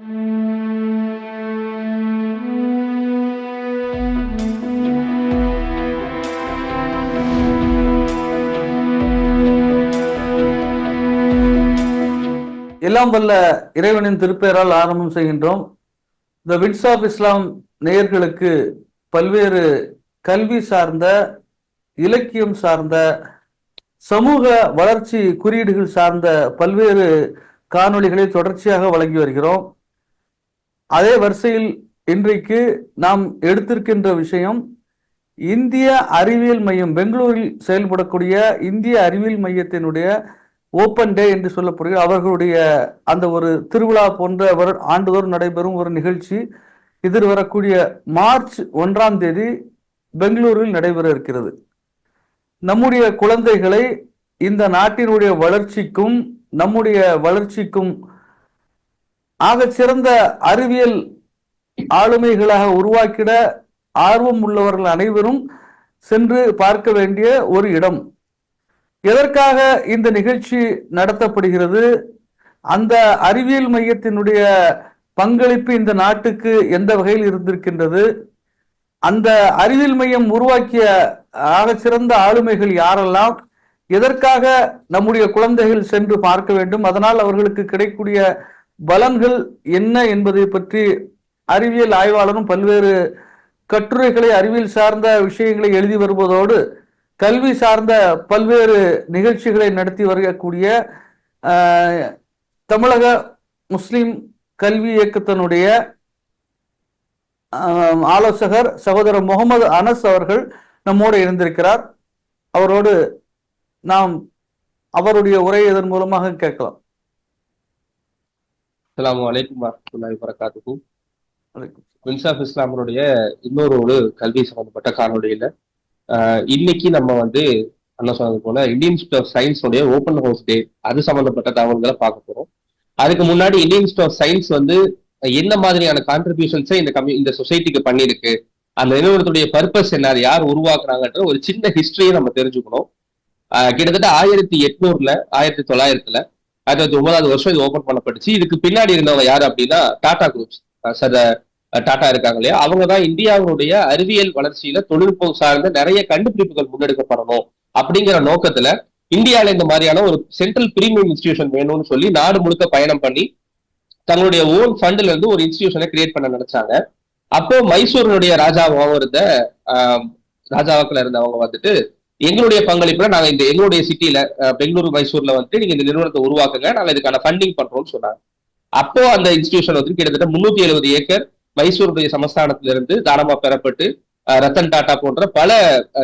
எல்லாம் வல்ல இறைவனின் திருப்பெயரால் ஆரம்பம் செய்கின்றோம். த விட்ஸ் ஆஃப் இஸ்லாம் நேயர்களுக்கு பல்வேறு கல்வி சார்ந்த இலக்கியம் சார்ந்த சமூக வளர்ச்சி குறியீடுகள் சார்ந்த பல்வேறு காணொளிகளை தொடர்ச்சியாக வழங்கி வருகிறோம். அதே வரிசையில் இன்றைக்கு நாம் எடுத்திருக்கின்ற விஷயம் இந்திய அறிவியல் மையம் பெங்களூரில் செயல்படக்கூடிய இந்திய அறிவியல் மையத்தினுடைய ஓப்பன் டே என்று சொல்லப்படுகிற அவர்களுடைய அந்த ஒரு திருவிழா போன்ற வரு ஆண்டுதோறும் நடைபெறும் ஒரு நிகழ்ச்சி. எதிர் வரக்கூடிய மார்ச் ஒன்றாம் தேதி பெங்களூரில் நடைபெற இருக்கிறது. நம்முடைய குழந்தைகளை இந்த நாட்டினுடைய வளர்ச்சிக்கும் நம்முடைய வளர்ச்சிக்கும் ஆகச் சிறந்த அறிவியல் ஆளுமைகளாக உருவாக்கிட ஆர்வம் உள்ளவர்கள் அனைவரும் சென்று பார்க்க வேண்டிய ஒரு இடம். எதற்காக இந்த நிகழ்ச்சி நடத்தப்படுகிறது? அந்த அறிவியல் மையத்தினுடைய பங்களிப்பு இந்த நாட்டுக்கு எந்த வகையில் இருந்திருக்கின்றது? அந்த அறிவியல் மையம் உருவாக்கிய ஆகச்சிறந்த ஆளுமைகள் யாரெல்லாம்? எதற்காக நம்முடைய குழந்தைகள் சென்று பார்க்க வேண்டும்? அதனால் அவர்களுக்கு கிடைக்கூடிய பலன்கள் என்ன என்பதை பற்றி அறிவியல் ஆய்வாளரும் பல்வேறு கட்டுரைகளை அறிவியல் சார்ந்த விஷயங்களை எழுதி வருவதோடு கல்வி சார்ந்த பல்வேறு நிகழ்ச்சிகளை நடத்தி வரக்கூடிய தமிழக முஸ்லிம் கல்வி இயக்கத்தினுடைய ஆலோசகர் சகோதரர் முகமது அனஸ் அவர்கள் நம்மோடு இருந்திருக்கிறார் அவரோடு நாம் அவருடைய உரை இதன் மூலமாக கேட்கலாம். அஸ்லாம் வலைக்கும் வரமத்துல்லாஹி வரகாத்துக்கும் மின்சாப் இஸ்லாமனுடைய இன்னொரு ஒரு கல்வி சம்பந்தப்பட்ட காணொலியில இன்னைக்கு நம்ம வந்து என்ன சொன்னது போல இந்தியன் ஆஃப் சயின்ஸோடைய ஓப்பன் ஹவுஸ் டே அது சம்பந்தப்பட்ட தகவல்களை பார்க்க போறோம். அதுக்கு முன்னாடி இந்தியன் ஆஃப் சயின்ஸ் வந்து என்ன மாதிரியான கான்ட்ரிபியூஷன்ஸை இந்த கம்யூ இந்த சொசைட்டிக்கு பண்ணியிருக்கு அந்த நிறுவனத்துடைய பர்பஸ் என்ன அது யார் உருவாக்குறாங்கன்ற ஒரு சின்ன ஹிஸ்டரியை நம்ம தெரிஞ்சுக்கணும். கிட்டத்தட்ட ஆயிரத்தி எட்நூறுல ஆயிரத்தி தொள்ளாயிரத்துல ஆயிரத்தி ஒன்பதாவது வருஷம் இது ஓபன் பண்ணப்பட்டுச்சு. இதுக்கு பின்னாடி இருந்தவங்க யாரு அப்படின்னா டாடா குரூப்ஸ் சார் டாடா இருக்காங்க இல்லையா? அவங்க தான் இந்தியாவுடைய அறிவியல் வளர்ச்சியில தொழில்நுட்பம் சார்ந்த நிறைய கண்டுபிடிப்புகள் முன்னெடுக்கப்படணும் அப்படிங்கிற நோக்கத்துல இந்தியாவில இந்த மாதிரியான ஒரு சென்ட்ரல் பிரீமியம் இன்ஸ்டிடியூஷன் வேணும்னு சொல்லி நாடு முழுக்க பயணம் பண்ணி தங்களுடைய ஓன் ஃபண்ட்ல இருந்து ஒரு இன்ஸ்டிடியூஷனை கிரியேட் பண்ண நினைச்சாங்க. அப்போ மைசூருடைய ராஜாவாகவும் இருந்த ராஜாவாக்கில் இருந்தவங்க வந்துட்டு எங்களுடைய பங்களிப்புல நாங்க இந்த எங்களுடைய சிட்டியில பெங்களூரு மைசூர்ல வந்து நீங்க இந்த நிறுவனத்தை உருவாக்குங்க. நாங்க இதுக்கான ஃபண்டிங் பண்றோம்னு சொன்னாங்க. அப்போ அந்த இன்ஸ்டிடியூஷன் வந்து கிட்டத்தட்ட முன்னூத்தி எழுபது ஏக்கர் மைசூருடைய சமஸ்தானத்திலிருந்து தானமா பெறப்பட்டு ரத்தன் டாடா போன்ற பல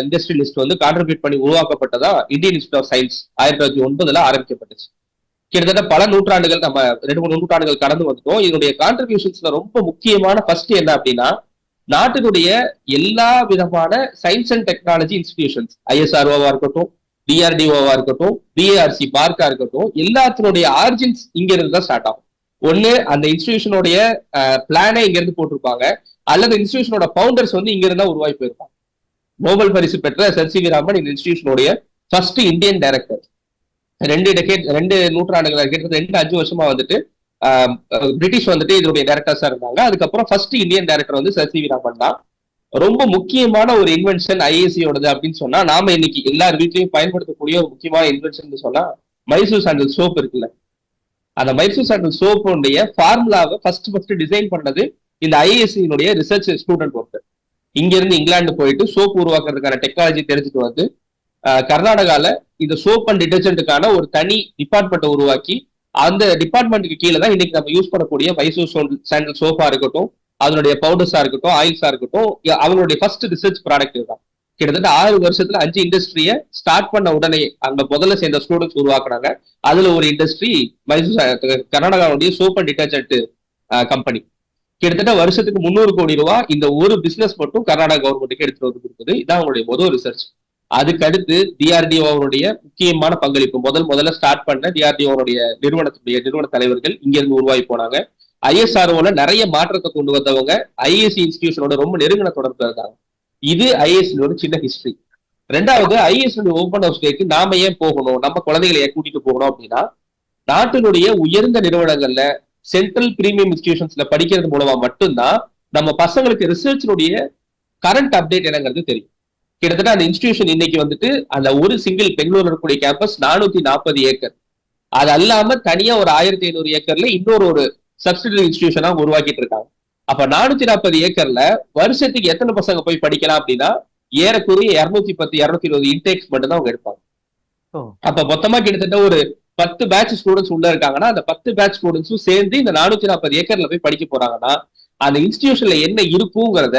இண்டஸ்ட்ரியலிஸ்ட் வந்து கான்ட்ரிபியூட் பண்ணி உருவாக்கப்பட்டதா இந்தியன் இன்ஸ்டியூட் ஆஃப் சயின்ஸ் ஆயிரத்தி தொள்ளாயிரத்தி ஒன்பதுல ஆரம்பிக்கப்பட்டுச்சு. கிட்டத்தட்ட பல நூற்றாண்டுகள் நம்ம ரெண்டு மூணு நூற்றாண்டுகள் கடந்து வந்துட்டோம். இதனுடைய கான்ட்ரிபியூஷன்ஸ்ல ரொம்ப முக்கியமான ஃபர்ஸ்ட் என்ன அப்படின்னா நாட்டினுடைய எல்லா விதமான சயின்ஸ் அண்ட் டெக்னாலஜி இன்ஸ்டிடியூஷன்ஸ் ஐஎஸ்ஆர்ஓவா இருக்கட்டும் டிஆர்டிஓவா இருக்கட்டும் பிஏஆர்சி பார்க்கா இருக்கட்டும் எல்லாத்தினுடைய ஆர்ஜின்ஸ் இங்க இருந்து தான் ஸ்டார்ட் ஆகும். ஒண்ணு அந்த இன்ஸ்டிடியூஷனுடைய பிளானே இங்க இருந்து போட்டிருப்பாங்க. அல்லது இன்ஸ்டிடியூஷனோட பவுண்டர்ஸ் வந்து இங்க இருந்தா உருவாகி போயிருப்பாங்க. நோபல் பரிசு பெற்ற சர் சி வி ராமன் இந்த இன்ஸ்டிடியூஷனுடைய ஃபர்ஸ்ட் இந்தியன் டைரக்டர் ரெண்டு டெக்கேட் ரெண்டு நூற்றாண்டுகள் கிட்டத்தட்ட ரெண்டு அஞ்சு வருஷமா வந்துட்டு பிரிட்டிஷ் வந்துட்டு இதனுடைய டைரக்டர்ஸா இருந்தாங்க. அதுக்கப்புறம் ஃபர்ஸ்ட் இந்தியன் டைரக்டர் வந்து சர் சி வி ராமன் தான். ரொம்ப முக்கியமான ஒரு இன்வென்ஷன் ஐஏசியோடது அப்படின்னு சொன்னா நாம இன்னைக்கு எல்லார் வீட்லயும் பயன்படுத்தக்கூடிய ஒரு முக்கியமான இன்வென்ஷன் சொன்னா மைசூர் சாண்டல் சோப் இருக்குல்ல. அந்த மைசூர் சாண்டல் சோப்புடைய ஃபார்முலாவை ஃபர்ஸ்ட் ஃபர்ஸ்ட் டிசைன் பண்ணது இந்த ஐஏசியினுடைய ரிசர்ச் ஸ்டூடெண்ட் ஒருத்தர் இங்க இருந்து இங்கிலாந்து போயிட்டு சோப் உருவாக்குறதுக்கான டெக்னாலஜி தெரிஞ்சுட்டு வந்து கர்நாடகால இந்த சோப் அண்ட் டிடர்ஜென்ட்டுக்கான ஒரு தனி டிபார்ட்மெண்ட்டை உருவாக்கி அந்த டிபார்ட்மெண்ட்டுக்கு கீழே தான் இன்னைக்கு நம்ம யூஸ் பண்ணக்கூடிய மைசூர் சாண்டல் சோஃபா இருக்கட்டும் அதனுடைய பவுடர்ஸா இருக்கட்டும் ஆயில்ஸா இருக்கட்டும் அவங்களுடைய ஃபர்ஸ்ட் ரிசர்ச் ப்ராடக்ட் தான் கிட்டத்தட்ட ஆறு வருஷத்துல அஞ்சு இண்டஸ்ட்ரியை ஸ்டார்ட் பண்ண உடனே அங்க முதல்ல சேர்ந்த ஸ்டூடெண்ட்ஸ் உருவாக்குனாங்க. அதுல ஒரு இண்டஸ்ட்ரி மைசூர் கர்நாடகாவுடைய சோப் அண்ட் டிட்டர்ஜென்ட் கம்பெனி கிட்டத்தட்ட வருஷத்துக்கு முந்நூறு கோடி ரூபாய் இந்த ஒரு பிசினஸ் மட்டும் கர்நாடகா கவர்மெண்ட்டுக்கு எடுத்துட்டு வந்து கொடுக்குது இதான் அவங்களுடைய முதல் ரிசர்ச் அதுக்கடுத்து டிஆர்டிஓனுடைய முக்கியமான பங்களிப்பு. முதல் முதல்ல ஸ்டார்ட் பண்ண டிஆர்டிஓனுடைய நிறுவனத்துடைய நிறுவன தலைவர்கள் இங்கிருந்து உருவாகி போனாங்க. ஐஎஸ்ஆர்ஓல நிறைய மாற்றத்தை கொண்டு வந்தவங்க ஐஏசி இன்ஸ்டிடியூஷனோட ரொம்ப நெருங்கின தொடர்பு இருக்காங்க. இது ஐஏஎஸ் ஒரு சின்ன ஹிஸ்டரி ரெண்டாவது ஐஏஎஸ் ஓபன் ஹவுஸ் டேக்கு நாம ஏன் போகணும்? நம்ம குழந்தைகளை ஏன் கூட்டிட்டு போகணும் அப்படின்னா நாட்டினுடைய உயர்ந்த நிறுவனங்கள்ல சென்ட்ரல் பிரீமியம் இன்ஸ்டிடியூஷன்ஸ்ல படிக்கிறது மூலமா மட்டும்தான் நம்ம பசங்களுக்கு ரிசர்ச்சினுடைய கரண்ட் அப்டேட் என்னங்கிறது தெரியும். கிட்டத்தட்ட அந்த இன்ஸ்டிடியூஷன் இன்னைக்கு வந்துட்டு அந்த ஒரு சிங்கிள் பெங்களூர் இருக்கக்கூடிய கேம்பஸ் நானூத்தி நாற்பது ஏக்கர். அது அல்லாம தனியா ஒரு ஆயிரத்தி ஐநூறு ஏக்கர்ல இன்னொரு ஒரு சப்சிடரி இன்ஸ்டிடியூஷனா உருவாக்கிட்டு இருக்காங்க. அப்ப நானூத்தி நாற்பது ஏக்கர்ல வருஷத்துக்கு எத்தனை பசங்க போய் படிக்கலாம் அப்படின்னா ஏறக்குறைய இருநூத்தி பத்து இருநூத்தி இருபது இன்டேக்ஸ் மட்டும் தான் அவங்க எடுப்பாங்க. அப்ப மொத்தமா கிட்டத்தட்ட ஒரு பத்து பேட்ச் ஸ்டூடெண்ட்ஸ் உள்ள இருக்காங்கன்னா அந்த பத்து பேட்ச் ஸ்டூடெண்ட்ஸும் சேர்ந்து இந்த நானூத்தி நாற்பது ஏக்கர்ல போய் படிக்க போறாங்கன்னா அந்த இன்ஸ்டிடியூஷன்ல என்ன இருக்குங்கிறத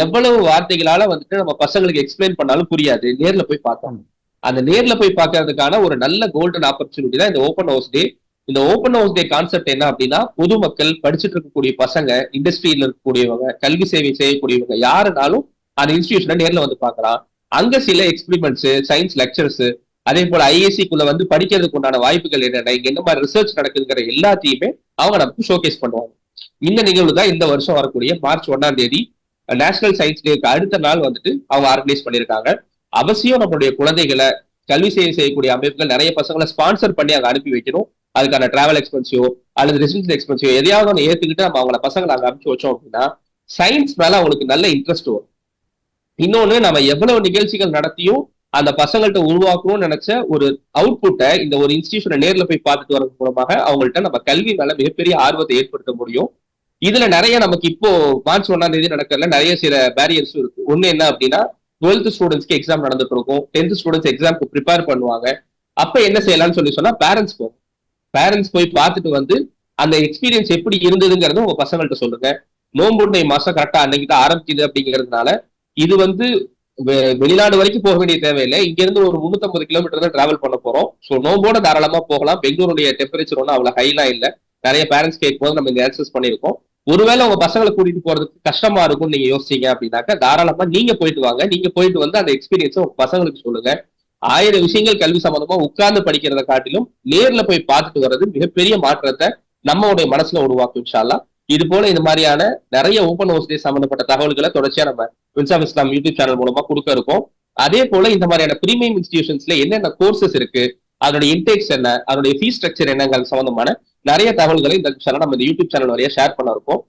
எவ்வளவு வார்த்தைகளால வந்துட்டு நம்ம பசங்களுக்கு எக்ஸ்பிளைன் பண்ணாலும் புரியாது. நேர்ல போய் பார்த்தோம் அந்த நேர்ல போய் பார்க்கறதுக்கான ஒரு நல்ல கோல்டன் ஆப்பர்ச்சுனிட்டி தான் இந்த ஓப்பன் ஹவுஸ் டே இந்த ஓப்பன் ஹவுஸ் டே கான்செப்ட் என்ன அப்படின்னா பொதுமக்கள் படிச்சுட்டு இருக்கக்கூடிய பசங்க இண்டஸ்ட்ரியில இருக்கக்கூடியவங்க கல்வி சேவை செய்யக்கூடியவங்க யாருனாலும் அந்த இன்ஸ்டிடியூஷனை நேர்ல வந்து பார்க்கலாம். அங்க சில எக்ஸ்பிரிமெண்ட்ஸ் சயின்ஸ் லெக்சர்ஸ் அதே போல ஐஏசிக்குள்ள வந்து படிக்கிறதுக்கு உண்டான வாய்ப்புகள் என்னென்ன இங்க என்ன மாதிரி ரிசர்ச் நடக்குதுங்கிற எல்லாத்தையுமே அவங்க நமக்கு ஷோகேஸ் பண்ணுவாங்க. இந்த நிகழ்வு தான் இந்த வருஷம் வரக்கூடிய மார்ச் ஒன்னாம் தேதி நேஷனல் சயின்ஸ் டேக்கு அடுத்த நாள் வந்துட்டு அவங்க ஆர்கனைஸ் பண்ணியிருக்காங்க. அவசியம் நம்மளுடைய குழந்தைகளை கல்வி சேவை செய்யக்கூடிய அமைப்புகள் நிறைய பசங்களை ஸ்பான்சர் பண்ணி அங்கே அனுப்பி வைக்கணும். அதுக்கான டிராவல் எக்ஸ்பென்ஸையோ அல்லது ரெசிடென்ஸ் எக்ஸ்பென்ஸையோ எதையாவது ஒன்று ஏற்றுக்கிட்டு நம்ம அவங்கள பசங்களை அங்கே அனுப்பிச்சு வச்சோம் அப்படின்னா சயின்ஸ் மேல அவங்களுக்கு நல்ல இன்ட்ரெஸ்ட் வரும். இன்னொன்று நம்ம எவ்வளவு நிகழ்ச்சிகள் நடத்தியும் அந்த பசங்கள்கிட்ட உருவாக்கணும்னு நினைச்ச ஒரு அவுட்புட்டை இந்த ஒரு இன்ஸ்டிடியூஷனை நேரில் போய் பார்த்துட்டு வரது மூலமாக அவங்கள்ட்ட நம்ம கல்வி மேல மிகப்பெரிய ஆர்வத்தை ஏற்படுத்த முடியும். இதுல நிறைய நமக்கு இப்போ மார்ச் ஒன்னாம் தேதி நடக்கிறதுல நிறைய சில பேரியர்ஸும் இருக்கு. ஒண்ணு என்ன அப்படின்னா டுவெல்த் ஸ்டூடெண்ட்ஸ்க்கு எக்ஸாம் நடந்துட்டு இருக்கும் டென்த் ஸ்டூடெண்ட்ஸ் எக்ஸாம்க்கு ப்ரிப்பேர் பண்ணுவாங்க. அப்ப என்ன செய்யலாம்னு சொல்லி சொன்னா பேரண்ட்ஸ் போகும் பேரண்ட்ஸ் போய் பார்த்துட்டு வந்து அந்த எக்ஸ்பீரியன்ஸ் எப்படி இருந்ததுங்கிறத உங்க பசங்கள்கிட்ட சொல்லுங்க. நோம்புண்டை மாசம் கரெக்டா அன்னைக்கு தான் ஆரம்பிக்குது அப்படிங்கிறதுனால இது வந்து வெ- வெளிநாடு வரைக்கும் போக வேண்டிய தேவையில்லை. இங்க இருந்து ஒரு 350 கிலோமீட்டர் தான் டிராவல் பண்ண போறோம். ஸோ நோம்போட தாராளமா போகலாம். பெங்களூருடைய டெம்பரேச்சர் ஒன்றும் அவ்வளவு ஹைலாம் இல்லை. நிறைய பேரண்ட்ஸ் கேட்கும் போது நம்ம இந்த ஆக்சஸ் பண்ணியிருக்கோம். ஒருவேளை உங்க பசங்களை கூட்டிட்டு போறதுக்கு கஷ்டமா இருக்கும்னு நீங்க யோசிச்சீங்க அப்படின்னாக்க தாராளமா நீங்க போயிட்டு வாங்க. நீங்க போயிட்டு வந்து அந்த எக்ஸ்பீரியன்ஸை உங்க பசங்களுக்கு சொல்லுங்க. ஆயிரம் விஷயங்கள் கல்வி சம்பந்தமா உட்கார்ந்து படிக்கிறத காட்டிலும் நேர்ல போய் பார்த்துட்டு வர்றது மிகப்பெரிய மாற்றத்தை நம்மளுடைய மனசுல உருவாக்கும் இன்ஷால்லா இது போல இந்த மாதிரியான நிறைய ஓப்பன் ஹவுஸ் டே சம்பந்தப்பட்ட தகவல்களை தொடர்ச்சியா நம்ம வின்சாம் இஸ்லாம் யூடியூப் சேனல் மூலமா கொடுக்க இருக்கோம். அதே போல இந்த மாதிரியான பிரீமியம் இன்ஸ்டிடியூஷன்ஸ்ல என்னென்ன கோர்சஸ் இருக்கு அதனுடைய இன்டேக்ஸ் என்ன அதனுடைய ஃபீஸ் ஸ்ட்ரக்சர் என்னங்கிறது சம்பந்தமான நிறைய தகவல்களை இந்த சேனல் நம்ம இந்த யூடியூப் சேனல் வழியா ஷேர் பண்ண இருக்கோம்.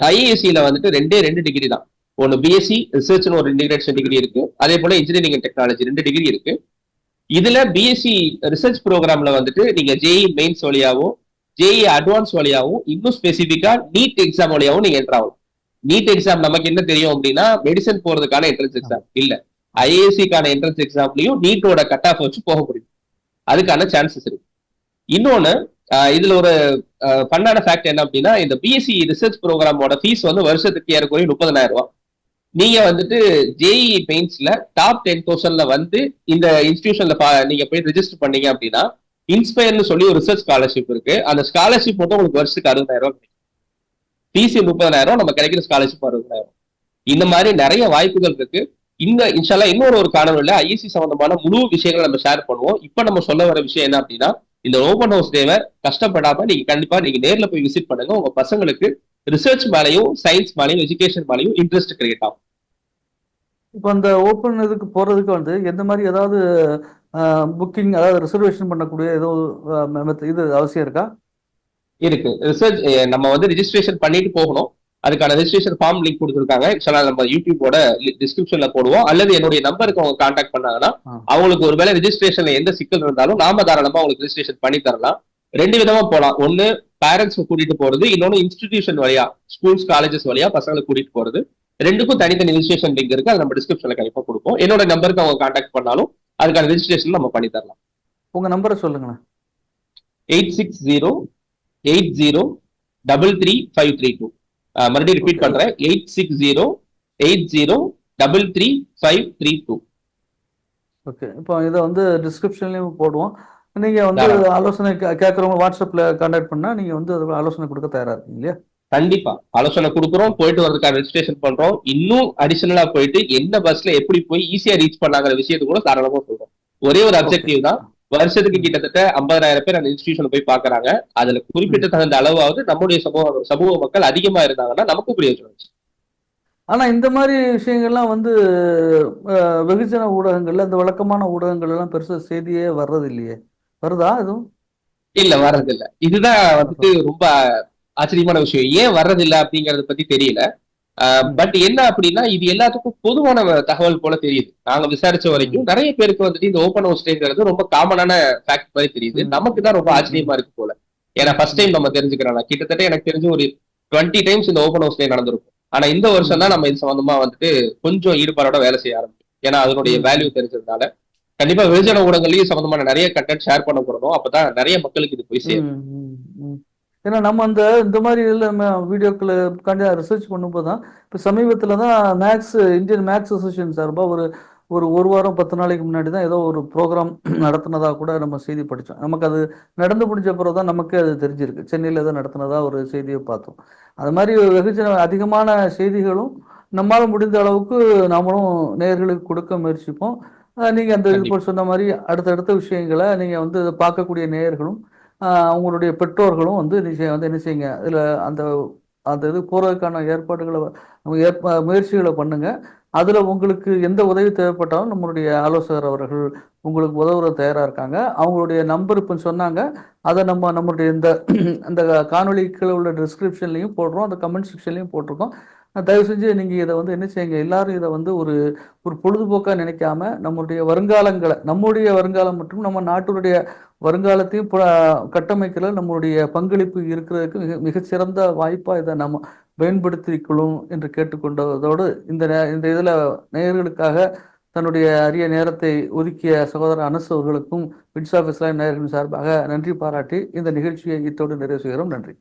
ஐஏசியில வந்துட்டு ரெண்டே ரெண்டு டிகிரி தான். ஒன்னு பிஎஸ்சி ரிசர்ச்னு ஒரு இன்டிகிரேஷன் டிகிரி இருக்கு. அதே போல இன்ஜினியரிங் அண்ட் டெக்னாலஜி ரெண்டு டிகிரி இருக்கு. இதுல பிஎஸ்சி ரிசர்ச் ப்ரோக்ராம்ல வந்துட்டு நீங்க ஜேஇ மெயின்ஸ் வழியாவும் ஜேஇ அட்வான்ஸ் வழியாவும் இன்னும் ஸ்பெசிஃபிக்கா நீட் எக்ஸாம் வழியாவும் நீங்க என்டர் ஆகலாம் நீட் எக்ஸாம் நமக்கு என்ன தெரியும் அப்படின்னா மெடிசன் போறதுக்கான என்ட்ரன்ஸ் எக்ஸாம் இல்ல. ஐஏசிக்கான என்ட்ரன்ஸ் எக்ஸாம்லயும் நீட்டோட கட் ஆஃப் வச்சு போக முடியும். அதுக்கான சான்சஸ் இருக்கு. இன்னொன்னு இதுல ஒரு பண்ணான ஃபேக்ட் என்ன அப்படின்னா இந்த பிஎஸ்சி ரிசர்ச் ப்ரோக்ராமோட ஃபீஸ் வந்து வருஷத்துக்கு ஏறக்குறைய முப்பதனாயிரம் ரூபாய். நீங்க வந்துட்டு ஜேஇ பெயின்ஸ்ல டாப் டென் தௌசண்ட்ல வந்து இந்த இன்ஸ்டிடியூஷன்ல நீங்க போய் ரெஜிஸ்டர் பண்ணீங்க அப்படின்னா இன்ஸ்பயர்னு சொல்லி ஒரு ரிசர்ச் ஸ்காலர்ஷிப் இருக்கு. அந்த ஸ்காலர்ஷிப் மட்டும் உங்களுக்கு வருஷத்துக்கு அறுபதாயிரம் ரூபாய் பிசி முப்பதாயிரம் நம்ம கிடைக்கிற ஸ்காலர்ஷிப் அறுபதாயிரம் இந்த மாதிரி நிறைய வாய்ப்புகள் இருக்கு. இந்த இன்ஷால்லா இன்னொரு ஒரு காணொலியில் ஐஎஸ்சி சம்பந்தமான முழு விஷயங்களை நம்ம ஷேர் பண்ணுவோம். இப்ப நம்ம சொல்ல வர விஷயம் என்ன அப்படின்னா இந்த ஓபன் ஹவுஸ் டேவை கஷ்டப்படாம நீங்க கண்டிப்பா நீங்க நேர்ல போய் விசிட் பண்ணுங்க. உங்க பசங்களுக்கு ரிசர்ச் மேலையும் சயின்ஸ் மேலையும் எஜுகேஷன் மேலையும் இன்ட்ரெஸ்ட் கிரியேட் ஆகும். இப்போ அந்த ஓப்பன் இதுக்கு போறதுக்கு வந்து எந்த மாதிரி ஏதாவது புக்கிங் அதாவது ரிசர்வேஷன் பண்ணக்கூடிய ஏதோ இது அவசியம் இருக்கா? இருக்கு. ரிசர்ச் நம்ம வந்து ரிஜிஸ்ட்ரேஷன் பண்ணிட்டு போகணும். அதுக்கான ரெஜிஸ்ட்ரேஷன் ஃபார்ம் லிங்க் கொடுத்துருக்காங்க. இன்ஷால்லா நம்ம யூடியூபோட டிஸ்கிரிப்ஷன்ல போடுவோம். அல்லது என்னுடைய நம்பருக்கு அவங்க கான்டாக்ட் பண்ணாங்கன்னா. அவங்களுக்கு ஒருவேளை ரெஜிஸ்ட்ரேஷன்ல எந்த சிக்கல் இருந்தாலும் நாம தாராளமா அவங்களுக்கு ரெஜிஸ்ட்ரேஷன் பண்ணி தரலாம். ரெண்டு விதமா போகலாம் ஒன்னு பேரண்ட்ஸ் கூட்டிட்டு போறது. இன்னொன்னு இன்ஸ்டிடியூஷன் வழியா ஸ்கூல்ஸ் காலேஜஸ் வழியா பசங்களை கூட்டிட்டு போறது. ரெண்டுக்கும் தனித்தனி ரெஜிஸ்ட்ரேஷன் லிங்க் இருக்கு. அது நம்ம டிஸ்கிரிப்ஷன்ல கண்டிப்பா கொடுப்போம். என்னோட நம்பருக்கு அவங்க கான்டாக்ட் பண்ணாலும் அதுக்கான ரெஜிஸ்ட்ரேஷன் நம்ம பண்ணி தரலாம். உங்க நம்பரை சொல்லுங்களேன். Eight six zero eight zero double three five three two. மறுபடியும் ரிப்பீட். பண்றேன். Eight six zero eight zero double three five three two okay இப்போ இதை வந்து டிஸ்கிரிப்ஷன்லயும் போடுவோம். நீங்க வந்து. ஆலோசனை கேட்கறவங்க வாட்ஸ்அப்ல கான்டாக்ட் பண்ணா நீங்க வந்து அதுக்கு ஆலோசனை கொடுக்க தயாரா இருக்கீங்க இல்லையா? கண்டிப்பா. ஆலோசனை கொடுக்குறோம் போயிட்டு வரதுக்கான ரெஜிஸ்ட்ரேஷன் பண்றோம். இன்னும் அடிஷனலா போயிட்டு எந்த பஸ்ல எப்படி போய் ஈஸியா ரீச் பண்ணாங்கிற விஷயத்தை கூட தாராளமா சொல்றோம். ஒரே ஒரு அப்ஜெக்டிவ் தான். வருஷத்துக்கு கிட்டத்தட்ட ஐம்பதாயிரம் பேர் அந்த இன்ஸ்டிடியூஷன் போய் பாக்குறாங்க அதுல குறிப்பிட்ட தகுந்த அளவாவது நம்முடைய சமூக சமூக மக்கள் அதிகமா இருந்தாங்கன்னா நமக்கு பிரயோஜனம் ஆனா இந்த மாதிரி விஷயங்கள்லாம் வந்து வெகுஜன ஊடகங்கள்ல இந்த வழக்கமான ஊடகங்கள் எல்லாம் பெருசா செய்தியே வர்றது இல்லையே வருதா எதுவும்? இல்ல வர்றது இல்ல இதுதான் வந்துட்டு ரொம்ப ஆச்சரியமான விஷயம். ஏன் வர்றதில்லை அப்படிங்கறத பத்தி தெரியல. பட் என்ன அப்படின்னா இது எல்லாத்துக்கும் பொதுவான தகவல் போல தெரியுது. நாங்க விசாரிச்ச வரைக்கும் நிறைய பேருக்கு வந்துட்டு இந்த ஓப்பன் ஹவுஸ் டேங்கிறது ரொம்ப காமனான ஃபேக்ட் மாதிரி தெரியுது. நமக்கு தான் ரொம்ப ஆச்சரியமா இருக்கு போல. ஏன்னா ஃபர்ஸ்ட் டைம் நம்ம தெரிஞ்சுக்கிறோம். கிட்டத்தட்ட எனக்கு தெரிஞ்சு ஒரு டுவெண்ட்டி டைம்ஸ் இந்த ஓப்பன் ஹவுஸ் டே நடந்திருக்கும். ஆனா இந்த வருஷம் தான் நம்ம இது சம்பந்தமா வந்துட்டு கொஞ்சம் ஈடுபாடோட வேலை செய்ய ஆரம்பிச்சோம். ஏன்னா அதனுடைய. வேல்யூ தெரிஞ்சதுனால. கண்டிப்பா வெகுஜன ஊடகங்களையும் சம்பந்தமான நிறைய கண்டென்ட் ஷேர் பண்ண போறோம். அப்பதான் நிறைய மக்களுக்கு இது போய் சேரும். ஏன்னா நம்ம அந்த இந்த மாதிரி இதில் நம்ம வீடியோக்களை உட்காந்து ரிசர்ச் பண்ணும்போது தான் இப்போ சமீபத்தில் தான் மேக்ஸ் இந்தியன் மேக்ஸ் அசோசியேஷன் சார்பாக ஒரு ஒரு ஒரு வாரம் பத்து நாளைக்கு முன்னாடி தான் ஏதோ ஒரு ப்ரோக்ராம் நடத்துனதா கூட நம்ம செய்தி படித்தோம் நமக்கு அது நடந்து முடிஞ்ச பிறகு தான் நமக்கு அது தெரிஞ்சிருக்கு. சென்னையில் ஏதோ நடத்துனதா ஒரு செய்தியை பார்த்தோம். அது மாதிரி வெகுஜன அதிகமான செய்திகளும் நம்மால் முடிந்த அளவுக்கு நாமளும் நேயர்களுக்கு கொடுக்க முயற்சிப்போம். அஹ் நீங்க அந்த. போல் சொன்ன மாதிரி அடுத்தடுத்த விஷயங்களை நீங்க வந்து பார்க்கக்கூடிய நேயர்களும் உங்களுடைய அவங்களுடைய பெற்றோர்களும் வந்து நிச்சயம் வந்து என்ன செய்யுங்க? இதில் அந்த அந்த இது போகிறதுக்கான ஏற்பாடுகளை ஏற்ப முயற்சிகளை பண்ணுங்கள் அதில் உங்களுக்கு எந்த உதவி தேவைப்பட்டாலும் நம்மளுடைய ஆலோசகர் அவர்கள் உங்களுக்கு உதவுற தயாராக இருக்காங்க. அவங்களுடைய நம்பர் இப்போ சொன்னாங்க. அதை நம்ம நம்மளுடைய இந்த அந்த காணொலிக்குள்ள உள்ள டிஸ்கிரிப்ஷன்லையும் போடுறோம். அந்த கமெண்ட் செக்ஷன்லையும் போட்டிருக்கோம். தயவு செஞ்சு நீங்கள் இதை வந்து என்ன செய்யுங்க? எல்லாரும் இதை வந்து ஒரு ஒரு பொழுதுபோக்காக நினைக்காம நம்மளுடைய வருங்காலங்களை நம்முடைய வருங்காலம் மற்றும் நம்ம நாட்டுடைய வருங்காலத்தையும் ப- கட்டமைக்கல நம்மளுடைய பங்களிப்பு இருக்கிறதுக்கு மிக மிகச்சிறந்த வாய்ப்பாக இதை நம்ம பயன்படுத்திக்கொள்ளும் என்று கேட்டுக்கொண்டதோடு இந்த நே- இந்த இதில் நேயர்களுக்காக தன்னுடைய அரிய நேரத்தை ஒதுக்கிய சகோதரர் அனஸ் அவர்களுக்கும் பிட்ஸ் ஆஃப் இஸ்லாம் நேயர்களின் சார்பாக நன்றி பாராட்டி இந்த நிகழ்ச்சியை இத்தோடு நிறைவு செய்கிறோம். நன்றி.